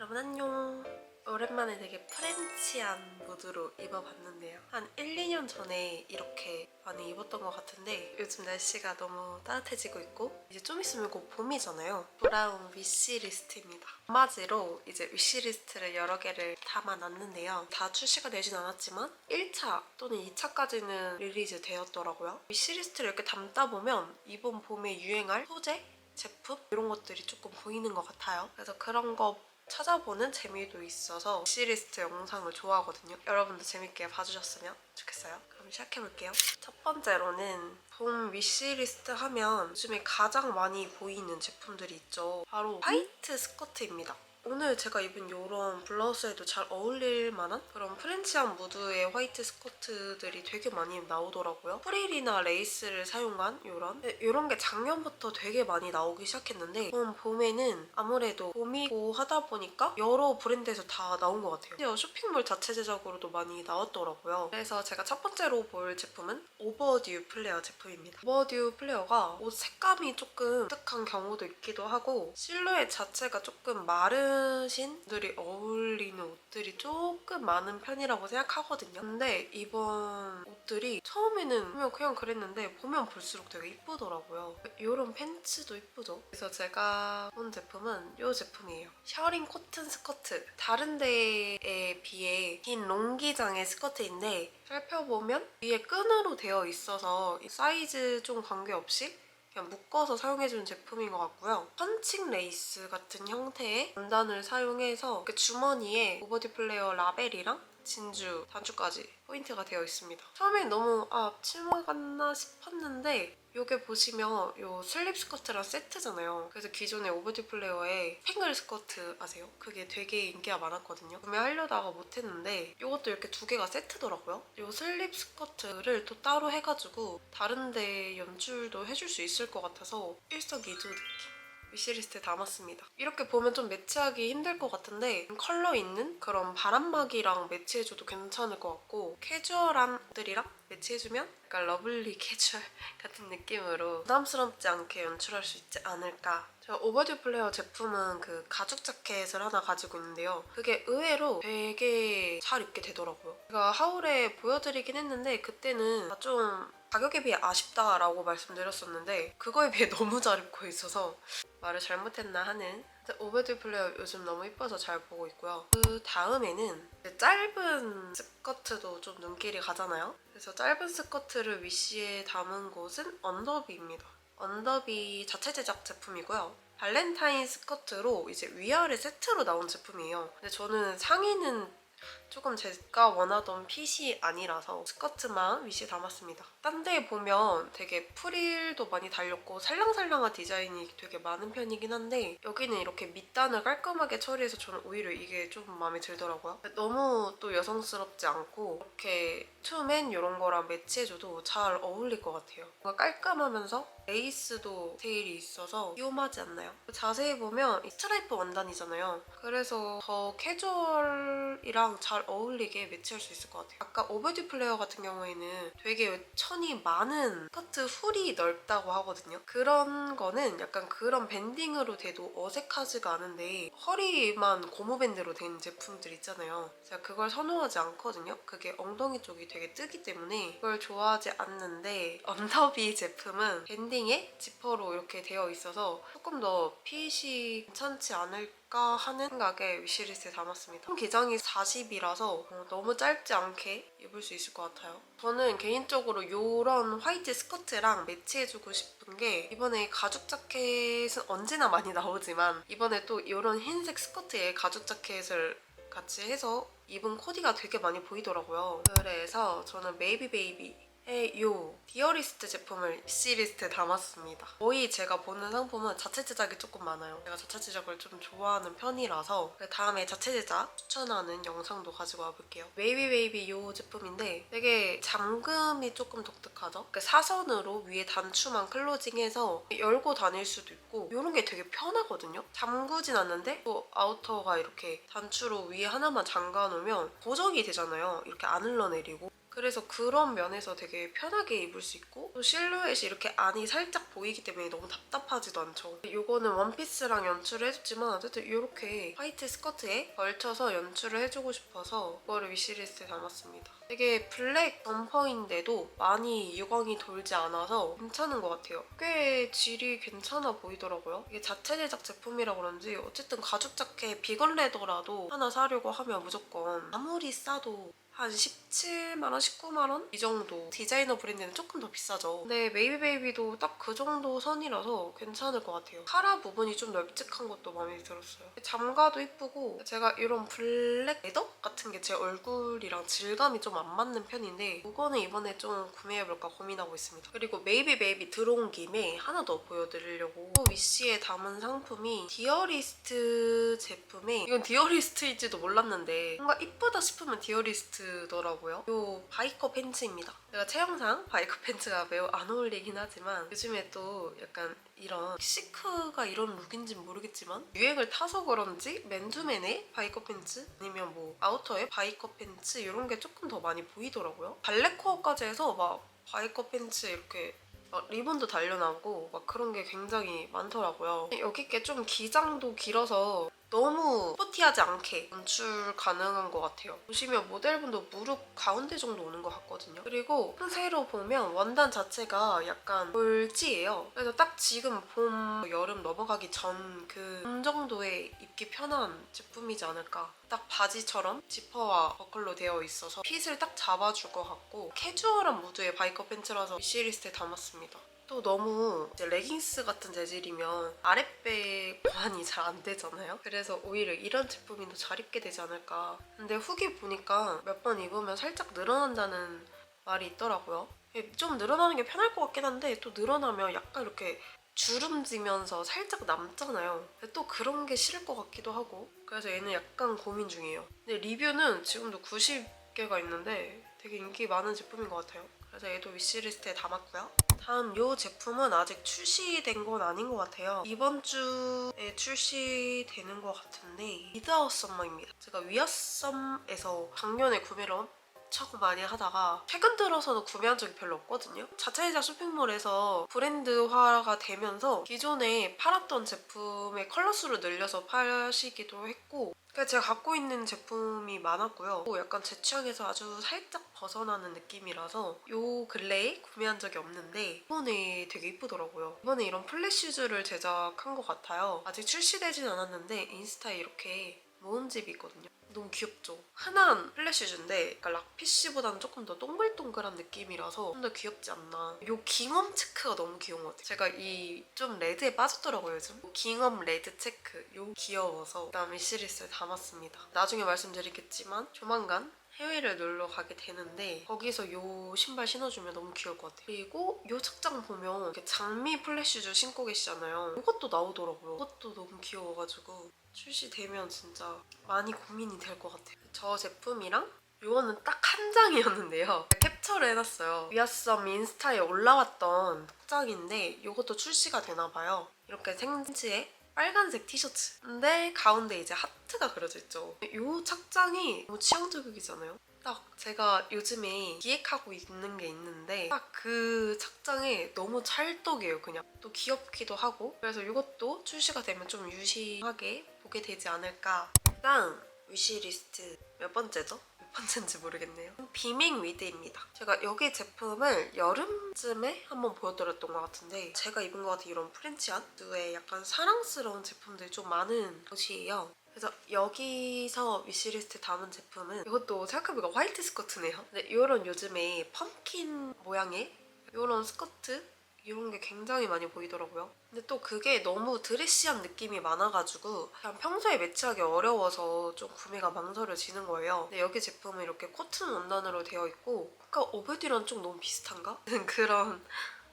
여러분 안녕. 오랜만에 되게 프렌치한 무드로 입어봤는데요. 한 1, 2년 전에 이렇게 많이 입었던 것 같은데 요즘 날씨가 너무 따뜻해지고 있고 이제 좀 있으면 곧 봄이잖아요. 돌아온 위시리스트입니다. 한마디로 이제 위시리스트를 여러 개를 담아놨는데요. 다 출시가 되진 않았지만 1차 또는 2차까지는 리리즈 되었더라고요. 위시리스트를 이렇게 담다 보면 이번 봄에 유행할 소재? 제품? 이런 것들이 조금 보이는 것 같아요. 그래서 그런 거 찾아보는 재미도 있어서 위시리스트 영상을 좋아하거든요. 여러분도 재밌게 봐주셨으면 좋겠어요. 그럼 시작해볼게요. 첫 번째로는 봄 위시리스트 하면 요즘에 가장 많이 보이는 제품들이 있죠. 바로 화이트 스커트입니다. 오늘 제가 입은 이런 블라우스에도 잘 어울릴 만한 그런 프렌치한 무드의 화이트 스커트들이 되게 많이 나오더라고요. 프릴이나 레이스를 사용한 이런 이런 게 작년부터 되게 많이 나오기 시작했는데 이번 봄에는 아무래도 봄이고 하다 보니까 여러 브랜드에서 다 나온 것 같아요. 심지어 쇼핑몰 자체 제작으로도 많이 나왔더라고요. 그래서 제가 첫 번째로 볼 제품은 오버듀 플레어 제품입니다. 오버듀 플레어가 옷 색감이 조금 독특한 경우도 있기도 하고 실루엣 자체가 조금 마른 분들이 어울리는 옷들이 조금 많은 편이라고 생각하거든요. 근데 이번 옷들이 처음에는 보면 그냥 그랬는데 보면 볼수록 되게 이쁘더라고요. 이런 팬츠도 이쁘죠. 그래서 제가 본 제품은 이 제품이에요. 셔링 코튼 스커트. 다른 데에 비해 긴 롱기장의 스커트인데 살펴보면 위에 끈으로 되어 있어서 사이즈 좀 관계없이 그냥 묶어서 사용해주는 제품인 것 같고요. 펀칭 레이스 같은 형태의 원단을 사용해서 주머니에 오버디 플레이어 라벨이랑 진주 단추까지 포인트가 되어 있습니다. 처음엔 너무 아 앞치마 같나 싶었는데 이게 보시면 이 슬립 스커트랑 세트잖아요. 그래서 기존의 오버디 플레이어의 팽글 스커트 아세요? 그게 되게 인기가 많았거든요. 구매하려다가 못했는데 이것도 이렇게 두 개가 세트더라고요. 이 슬립 스커트를 또 따로 해가지고 다른데 연출도 해줄 수 있을 것 같아서 일석이조 느낌. 위시리스트에 담았습니다. 이렇게 보면 좀 매치하기 힘들 것 같은데 컬러 있는 그런 바람막이랑 매치해줘도 괜찮을 것 같고 캐주얼한 들이랑 매치해주면 약간 러블리 캐주얼 같은 느낌으로 부담스럽지 않게 연출할 수 있지 않을까 제가 오버듀 플레이어 제품은 그 가죽 자켓을 하나 가지고 있는데요. 그게 의외로 되게 잘 입게 되더라고요. 제가 하울에 보여드리긴 했는데 그때는 좀 가격에 비해 아쉽다라고 말씀드렸었는데 그거에 비해 너무 잘 입고 있어서 말을 잘못했나 하는 오버듀 플레이어 요즘 너무 이뻐서 잘 보고 있고요. 그 다음에는 짧은 스커트도 좀 눈길이 가잖아요. 그래서 짧은 스커트를 위시에 담은 곳은 언더비입니다. 언더비 자체 제작 제품이고요. 발렌타인 스커트로 이제 위아래 세트로 나온 제품이에요. 근데 저는 상의는 조금 제가 원하던 핏이 아니라서 스커트만 위시에 담았습니다. 딴 데에 보면 되게 프릴도 많이 달렸고 살랑살랑한 디자인이 되게 많은 편이긴 한데 여기는 이렇게 밑단을 깔끔하게 처리해서 저는 오히려 이게 좀 마음에 들더라고요. 너무 또 여성스럽지 않고 이렇게 투맨 이런 거랑 매치해줘도 잘 어울릴 것 같아요. 뭔가 깔끔하면서 레이스도 데일이 있어서 귀여움하지 않나요? 자세히 보면 이 스트라이프 원단이잖아요. 그래서 더 캐주얼이랑 잘 어울리게 매치할 수 있을 것 같아요. 아까 오버듀 플레이어 같은 경우에는 되게 천이 많은 스커트 훌이 넓다고 하거든요. 그런 거는 약간 그런 밴딩으로 돼도 어색하지가 않은데 허리만 고무밴드로 된 제품들 있잖아요. 제가 그걸 선호하지 않거든요. 그게 엉덩이 쪽이 되게 뜨기 때문에 그걸 좋아하지 않는데 언더비 제품은 밴딩에 지퍼로 이렇게 되어 있어서 조금 더 핏이 괜찮지 않을까 하는 생각에 위시리스트에 담았습니다. 기장이 40이라서 너무 짧지 않게 입을 수 있을 것 같아요. 저는 개인적으로 이런 화이트 스커트랑 매치해주고 싶은 게 이번에 가죽 자켓은 언제나 많이 나오지만 이번에 또 이런 흰색 스커트에 가죽 자켓을 같이 해서 입은 코디가 되게 많이 보이더라고요. 그래서 저는 메이비 베이비 이 디어리스트 제품을 시리스트에 담았습니다. 거의 제가 보는 상품은 자체 제작이 조금 많아요. 제가 자체 제작을 좀 좋아하는 편이라서 그 다음에 자체 제작 추천하는 영상도 가지고 와볼게요. 메이비 베이비 이 제품인데 되게 잠금이 조금 독특하죠? 그 사선으로 위에 단추만 클로징해서 열고 다닐 수도 있고 이런 게 되게 편하거든요. 잠그진 않는데 또 아우터가 이렇게 단추로 위에 하나만 잠가 놓으면 고정이 되잖아요. 이렇게 안 흘러내리고 그래서 그런 면에서 되게 편하게 입을 수 있고 또 실루엣이 이렇게 안이 살짝 보이기 때문에 너무 답답하지도 않죠. 이거는 원피스랑 연출을 해줬지만 어쨌든 이렇게 화이트 스커트에 걸쳐서 연출을 해주고 싶어서 이거를 위시리스트에 담았습니다. 되게 블랙 점퍼인데도 많이 유광이 돌지 않아서 괜찮은 것 같아요. 꽤 질이 괜찮아 보이더라고요. 이게 자체 제작 제품이라 그런지 어쨌든 가죽 자켓 비건 레더라도 하나 사려고 하면 무조건 아무리 싸도 한 17만원, 19만원? 이 정도. 디자이너 브랜드는 조금 더 비싸죠. 근데 메이비베이비도 딱 그 정도 선이라서 괜찮을 것 같아요. 카라 부분이 좀 널찍한 것도 마음에 들었어요. 잠가도 이쁘고 제가 이런 블랙 레더 같은 게 제 얼굴이랑 질감이 좀 안 맞는 편인데 이거는 이번에 좀 구매해볼까 고민하고 있습니다. 그리고 메이비베이비 들어온 김에 하나 더 보여드리려고 위시에 담은 상품이 디어리스트 제품에 이건 디어리스트일지도 몰랐는데 뭔가 이쁘다 싶으면 디어리스트 더라고요. 이 바이커 팬츠입니다. 제가 체형상 바이커 팬츠가 매우 안 어울리긴 하지만 요즘에 또 약간 이런 시크가 이런 룩인지 는 모르겠지만 유행을 타서 그런지 맨투맨의 바이커 팬츠 아니면 뭐 아우터의 바이커 팬츠 이런 게 조금 더 많이 보이더라고요. 발레코어까지 해서 막 바이커 팬츠 이렇게 막 리본도 달려나오고 막 그런 게 굉장히 많더라고요. 여기 게 좀 기장도 길어서 너무 스포티하지 않게 연출 가능한 것 같아요. 보시면 모델분도 무릎 가운데 정도 오는 것 같거든요. 그리고 상세로 보면 원단 자체가 약간 볼지예요. 그래서 딱 지금 봄, 여름 넘어가기 전 그 정도의 입기 편한 제품이지 않을까. 딱 바지처럼 지퍼와 버클로 되어 있어서 핏을 딱 잡아줄 것 같고 캐주얼한 무드의 바이커 팬츠라서 위시리스트에 담았습니다. 또 너무 레깅스 같은 재질이면 아랫배 보완이 잘 안 되잖아요. 그래서 오히려 이런 제품이 더 잘 입게 되지 않을까. 근데 후기 보니까 몇 번 입으면 살짝 늘어난다는 말이 있더라고요. 예, 좀 늘어나는 게 편할 것 같긴 한데 또 늘어나면 약간 이렇게 주름지면서 살짝 남잖아요. 또 그런 게 싫을 것 같기도 하고. 그래서 얘는 약간 고민 중이에요. 근데 리뷰는 지금도 90개가 있는데 되게 인기 많은 제품인 것 같아요. 그래서 얘도 위시리스트에 담았고요. 다음 이 제품은 아직 출시된 건 아닌 것 같아요. 이번 주에 출시되는 것 같은데 미드아웃 썸머입니다. 제가 위아썸에서 작년에 구매를 엄청 많이 하다가 최근 들어서는 구매한 적이 별로 없거든요. 자체 제작 쇼핑몰에서 브랜드화가 되면서 기존에 팔았던 제품의 컬러 수를 늘려서 파시기도 했고 그러니까 제가 갖고 있는 제품이 많았고요. 또 약간 제 취향에서 아주 살짝 벗어나는 느낌이라서 요 근래에 구매한 적이 없는데 이번에 되게 이쁘더라고요. 이번에 이런 플랫 슈즈를 제작한 것 같아요. 아직 출시되진 않았는데 인스타에 이렇게 모음집이 있거든요. 너무 귀엽죠? 흔한 슈즈인데 약간 락피쉬보다는 조금 더 동글동글한 느낌이라서 좀 더 귀엽지 않나. 요 깅엄 체크가 너무 귀여운 것 같아요. 제가 이 좀 레드에 빠졌더라고요 요즘. 깅엄 레드 체크 요 귀여워서 그다음에 시리스에 담았습니다. 나중에 말씀드리겠지만 조만간 해외를 놀러 가게 되는데 거기서 요 신발 신어주면 너무 귀여울 것 같아요. 그리고 요 착장 보면 장미 플랫슈즈 신고 계시잖아요. 이것도 나오더라고요. 이것도 너무 귀여워가지고 출시되면 진짜 많이 고민이 될 것 같아요. 저 제품이랑 이거는 딱 한 장이었는데요. 캡처를 해놨어요. 위아썸 인스타에 올라왔던 복장인데 이것도 출시가 되나 봐요. 이렇게 생지에 빨간색 티셔츠. 근데 가운데 이제 하트가 그려져 있죠. 이 착장이 너무 취향 저격이잖아요. 딱 제가 요즘에 기획하고 있는 게 있는데 딱 그 착장에 너무 찰떡이에요 그냥. 또 귀엽기도 하고. 그래서 이것도 출시가 되면 좀 유시하게 보게 되지 않을까. 다음 위시리스트 몇 번째죠? 몇 번째인지 모르겠네요. 비밍 위드입니다. 제가 여기 제품을 여름쯤에 한번 보여드렸던 것 같은데 제가 입은 것 같은 이런 프렌치한 류의 약간 사랑스러운 제품들이 좀 많은 옷이에요 그래서 여기서 위시리스트 담은 제품은 이것도 생각해보니까 화이트 스커트네요. 근데 이런 요즘에 펌킨 모양의 이런 스커트 이런 게 굉장히 많이 보이더라고요. 근데 또 그게 너무 드레시한 느낌이 많아가지고 그냥 평소에 매치하기 어려워서 좀 구매가 망설여지는 거예요. 근데 여기 제품은 이렇게 코튼 원단으로 되어 있고 아까 오베디랑 좀 너무 비슷한가? 그런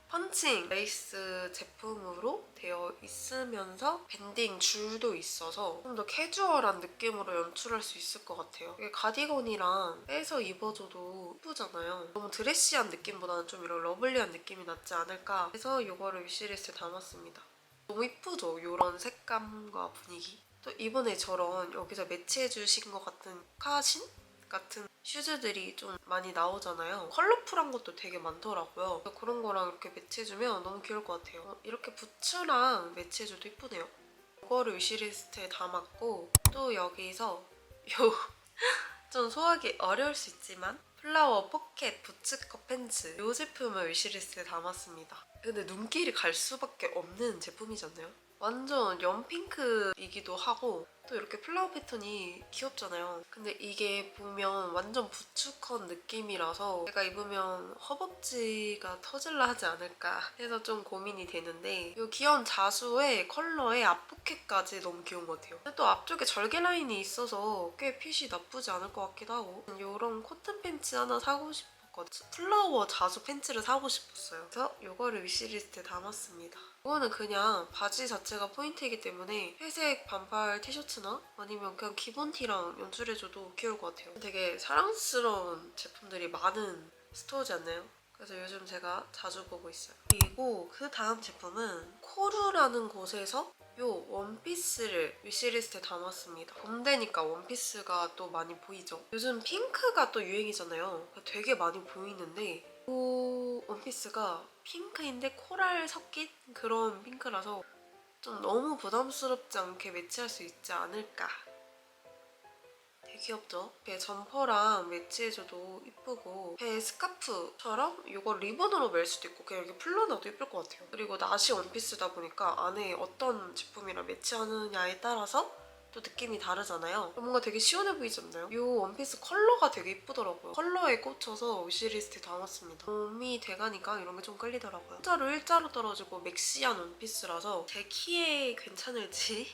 펀칭 레이스 제품으로 되어 있으면서 밴딩 줄도 있어서 좀 더 캐주얼한 느낌으로 연출할 수 있을 것 같아요. 이게 가디건이랑 빼서 입어줘도 예쁘잖아요. 너무 드레시한 느낌보다는 좀 이런 러블리한 느낌이 낫지 않을까 해서 이거를 위시리스트에 담았습니다. 너무 이쁘죠? 이런 색감과 분위기. 또 이번에 저런 여기서 매치해 주신 것 같은 카신? 같은 슈즈들이 좀 많이 나오잖아요. 컬러풀한 것도 되게 많더라고요. 그런 거랑 이렇게 매치해주면 너무 귀여울 것 같아요. 어, 이렇게 부츠랑 매치해줘도 이쁘네요. 이거를 위시리스트에 담았고 또 여기서 요 좀 소화하기 어려울 수 있지만 플라워 포켓 부츠컷 팬츠 이 제품을 위시리스트에 담았습니다. 근데 눈길이 갈 수밖에 없는 제품이잖아요. 완전 연핑크이기도 하고 또 이렇게 플라워 패턴이 귀엽잖아요. 근데 이게 보면 완전 부츠컷 느낌이라서 제가 입으면 허벅지가 터질라 하지 않을까 해서 좀 고민이 되는데 이 귀여운 자수의 컬러에 앞포켓까지 너무 귀여운 것 같아요. 또 앞쪽에 절개 라인이 있어서 꽤 핏이 나쁘지 않을 것 같기도 하고 이런 코튼 팬츠 하나 사고 싶 었거든요. 플라워 자수 팬츠를 사고 싶었어요. 그래서 이거를 위시리스트에 담았습니다. 이거는 그냥 바지 자체가 포인트이기 때문에 회색 반팔 티셔츠나 아니면 그냥 기본 티랑 연출해줘도 귀여울 것 같아요. 되게 사랑스러운 제품들이 많은 스토어지 않나요? 그래서 요즘 제가 자주 보고 있어요. 그리고 그 다음 제품은 코루라는 곳에서 요 원피스를 위시리스트에 담았습니다. 봄 되니까 원피스가 또 많이 보이죠? 요즘 핑크가 또 유행이잖아요. 되게 많이 보이는데 이 원피스가 핑크인데 코랄 섞인 그런 핑크라서 좀 너무 부담스럽지 않게 매치할 수 있지 않을까. 귀엽죠? 이렇게 점퍼랑 매치해줘도 이쁘고 배 스카프처럼 이거 리본으로 멜 수도 있고 그냥 이렇게 풀러놔도 이쁠 것 같아요. 그리고 나시 원피스다 보니까 안에 어떤 제품이랑 매치하느냐에 따라서 또 느낌이 다르잖아요. 뭔가 되게 시원해 보이지 않나요? 이 원피스 컬러가 되게 이쁘더라고요. 컬러에 꽂혀서 위시리스트에 담았습니다. 봄이 돼가니까 이런 게 좀 끌리더라고요. 일자로 일자로 떨어지고 맥시한 원피스라서 제 키에 괜찮을지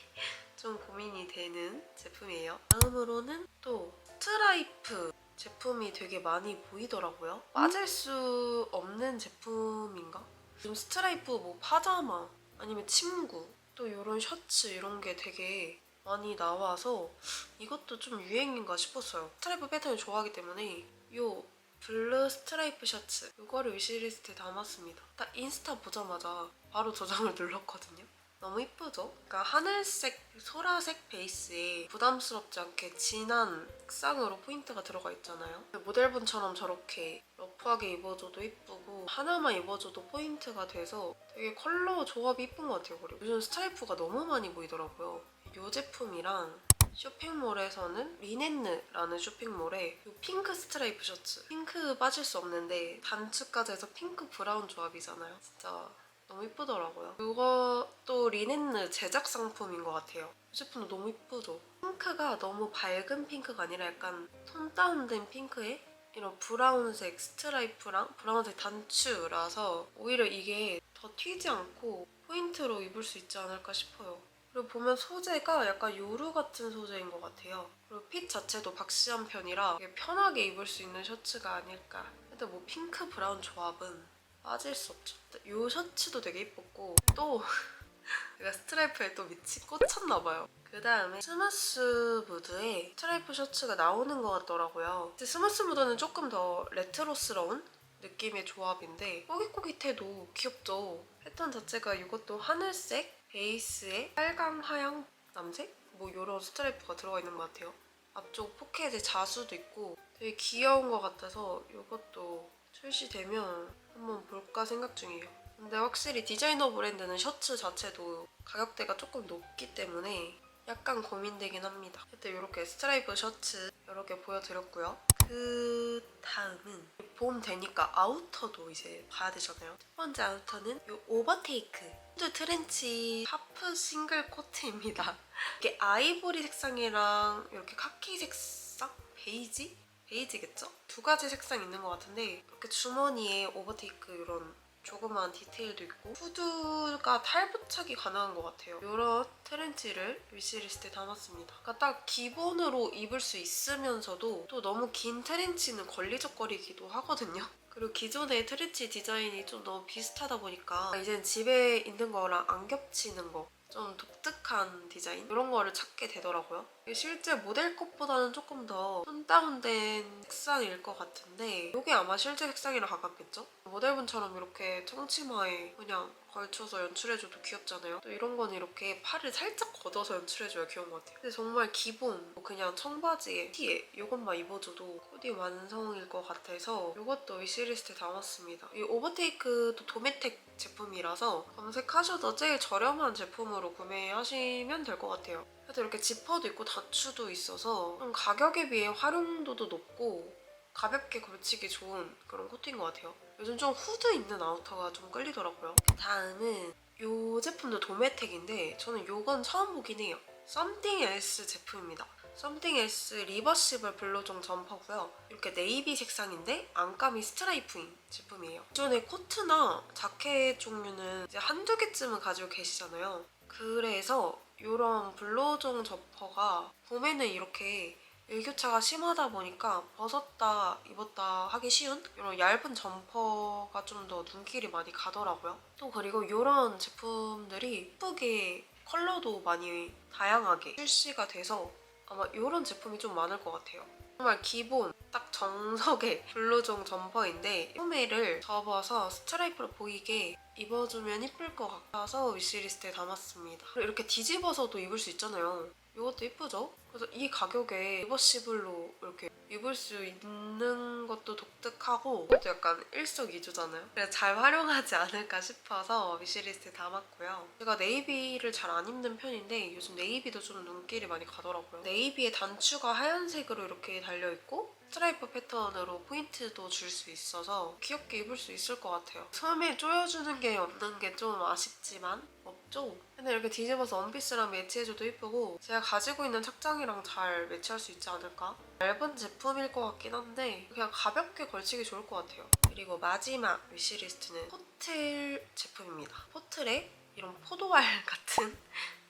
좀 고민이 되는 제품이에요. 다음으로는 또 스트라이프 제품이 되게 많이 보이더라고요. 빠질 수 없는 제품인가? 지금 스트라이프 뭐 파자마 아니면 침구 또 이런 셔츠 이런 게 되게 많이 나와서 이것도 좀 유행인가 싶었어요. 스트라이프 패턴을 좋아하기 때문에 이 블루 스트라이프 셔츠 이거를 위시리스트에 담았습니다. 딱 인스타 보자마자 바로 저장을 눌렀거든요. 너무 이쁘죠? 그러니까 하늘색, 소라색 베이스에 부담스럽지 않게 진한 색상으로 포인트가 들어가 있잖아요. 모델분처럼 저렇게 러프하게 입어줘도 이쁘고 하나만 입어줘도 포인트가 돼서 되게 컬러 조합이 이쁜 것 같아요. 그리고 요즘 스트라이프가 너무 많이 보이더라고요. 이 제품이랑 쇼핑몰에서는 리넨느라는 쇼핑몰에 이 핑크 스트라이프 셔츠 핑크 빠질 수 없는데 단추까지 해서 핑크 브라운 조합이잖아요. 진짜 너무 이쁘더라고요. 이것도 리넨느 제작 상품인 것 같아요. 이 제품도 너무 이쁘죠? 핑크가 너무 밝은 핑크가 아니라 약간 톤 다운된 핑크에 이런 브라운색 스트라이프랑 브라운색 단추라서 오히려 이게 더 튀지 않고 포인트로 입을 수 있지 않을까 싶어요. 그리고 보면 소재가 약간 요루 같은 소재인 것 같아요. 그리고 핏 자체도 박시한 편이라 편하게 입을 수 있는 셔츠가 아닐까. 근데 뭐 핑크 브라운 조합은 빠질 수 없죠. 이 셔츠도 되게 이뻤고 또 제가 스트라이프에 또 미치 꽂혔나 봐요. 그 다음에 스마스 무드에 스트라이프 셔츠가 나오는 것 같더라고요. 스마스 무드는 조금 더 레트로스러운 느낌의 조합인데 꼬깃꼬깃해도 귀엽죠. 패턴 자체가 이것도 하늘색 베이스에 빨강, 하양, 남색? 뭐 이런 스트라이프가 들어가 있는 것 같아요. 앞쪽 포켓에 자수도 있고 되게 귀여운 것 같아서 이것도 출시되면 한번 볼까 생각 중이에요. 근데 확실히 디자이너 브랜드는 셔츠 자체도 가격대가 조금 높기 때문에 약간 고민되긴 합니다. 하여튼 이렇게 스트라이프 셔츠 이렇게 보여드렸고요. 그 다음은 봄 되니까 아우터도 이제 봐야 되잖아요. 첫 번째 아우터는 이 오버테이크 후드 트렌치 하프 싱글 코트입니다. 이게 아이보리 색상이랑 이렇게 카키 색상? 베이지? 베이지겠죠? 두 가지 색상 있는 것 같은데 이렇게 주머니에 오버테이크 이런 조그마한 디테일도 있고 후드가 탈부착이 가능한 것 같아요. 이런 트렌치를 위시리스트에 담았습니다. 그러니까 딱 기본으로 입을 수 있으면서도 또 너무 긴 트렌치는 걸리적거리기도 하거든요. 그리고 기존의 트렌치 디자인이 좀 너무 비슷하다 보니까 이젠 집에 있는 거랑 안 겹치는 거 좀 독특한 디자인 이런 거를 찾게 되더라고요. 실제 모델 것보다는 조금 더 손다운된 색상일 것 같은데 이게 아마 실제 색상이랑 가깝겠죠? 모델분처럼 이렇게 청치마에 그냥 걸쳐서 연출해줘도 귀엽잖아요. 또 이런 거는 이렇게 팔을 살짝 걷어서 연출해줘야 귀여운 것 같아요. 근데 정말 기본 뭐 그냥 청바지에 티에 이것만 입어줘도 코디 완성일 것 같아서 이것도 위시리스트에 담았습니다. 이 오버테이크도 도메텍 제품이라서 검색하셔도 제일 저렴한 제품으로 구매하시면 될 것 같아요. 그래도 이렇게 지퍼도 있고 단추도 있어서 좀 가격에 비해 활용도도 높고 가볍게 걸치기 좋은 그런 코트인 것 같아요. 요즘 좀 후드 있는 아우터가 좀 끌리더라고요. 다음은 이 제품도 도메텍인데 저는 이건 처음 보긴 해요. Something Else 제품입니다. Something Else 리버시블 블로종 점퍼고요. 이렇게 네이비 색상인데 안감이 스트라이프인 제품이에요. 기존에 코트나 자켓 종류는 이제 한두 개쯤은 가지고 계시잖아요. 그래서 이런 블로종 점퍼가 봄에는 이렇게 일교차가 심하다 보니까 벗었다 입었다 하기 쉬운 이런 얇은 점퍼가 좀 더 눈길이 많이 가더라고요. 또 그리고 이런 제품들이 예쁘게 컬러도 많이 다양하게 출시가 돼서 아마 이런 제품이 좀 많을 것 같아요. 정말 기본 딱 정석의 블루종 점퍼인데 소매를 접어서 스트라이프로 보이게 입어주면 이쁠 것 같아서 위시리스트에 담았습니다. 이렇게 뒤집어서도 입을 수 있잖아요. 이것도 이쁘죠? 그래서 이 가격에 리버시블로 이렇게 입을 수 있는 것도 독특하고 이것도 약간 일석이조잖아요. 그래서 잘 활용하지 않을까 싶어서 위시리스트에 담았고요. 제가 네이비를 잘 안 입는 편인데 요즘 네이비도 좀 눈길이 많이 가더라고요. 네이비에 단추가 하얀색으로 이렇게 달려있고 스트라이프 패턴으로 포인트도 줄 수 있어서 귀엽게 입을 수 있을 것 같아요. 소매 조여주는 게 없는 게 좀 아쉽지만 없죠? 근데 이렇게 뒤집어서 원피스랑 매치해줘도 예쁘고 제가 가지고 있는 착장이랑 잘 매치할 수 있지 않을까? 얇은 제품일 것 같긴 한데 그냥 가볍게 걸치기 좋을 것 같아요. 그리고 마지막 위시리스트는 포틀 제품입니다. 포틀에 이런 포도알 같은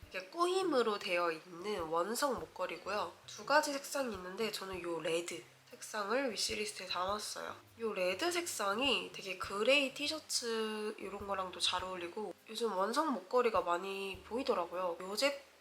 이게 꼬임으로 되어 있는 원성 목걸이고요. 두 가지 색상이 있는데 저는 이 레드 색상을 위시리스트에 담았어요. 이 레드 색상이 되게 그레이 티셔츠 이런 거랑도 잘 어울리고 요즘 원성 목걸이가 많이 보이더라고요. 이 제품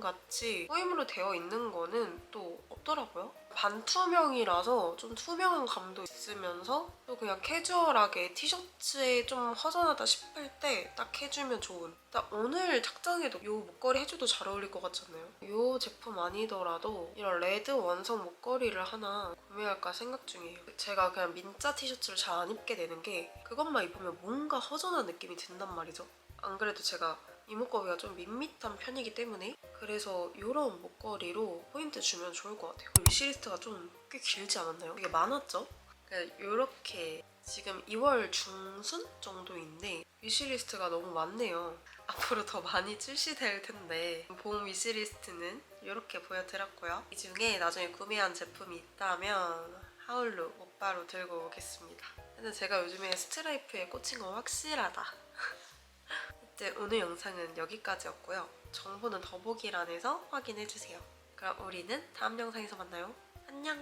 같이 꼬임으로 되어 있는 거는 또 없더라고요. 반투명이라서 좀 투명한 감도 있으면서 또 그냥 캐주얼하게 티셔츠에 좀 허전하다 싶을 때 딱 해주면 좋은 딱 오늘 착장에도 이 목걸이 해줘도 잘 어울릴 것 같잖아요. 이 제품 아니더라도 이런 레드 원성 목걸이를 하나 구매할까 생각 중이에요. 제가 그냥 민자 티셔츠를 잘 안 입게 되는 게 그것만 입으면 뭔가 허전한 느낌이 든단 말이죠. 안 그래도 제가 이목구비가 좀 밋밋한 편이기 때문에 그래서 이런 목걸이로 포인트 주면 좋을 것 같아요. 위시리스트가 좀 꽤 길지 않았나요? 이게 많았죠? 이렇게 지금 2월 중순 정도인데 위시리스트가 너무 많네요. 앞으로 더 많이 출시될 텐데 봄 위시리스트는 이렇게 보여드렸고요. 이 중에 나중에 구매한 제품이 있다면 하울루 오빠로 들고 오겠습니다. 근데 제가 요즘에 스트라이프에 꽂힌 건 확실하다. 이제 오늘 영상은 여기까지였고요. 정보는 더보기란에서 확인해주세요. 그럼 우리는 다음 영상에서 만나요. 안녕!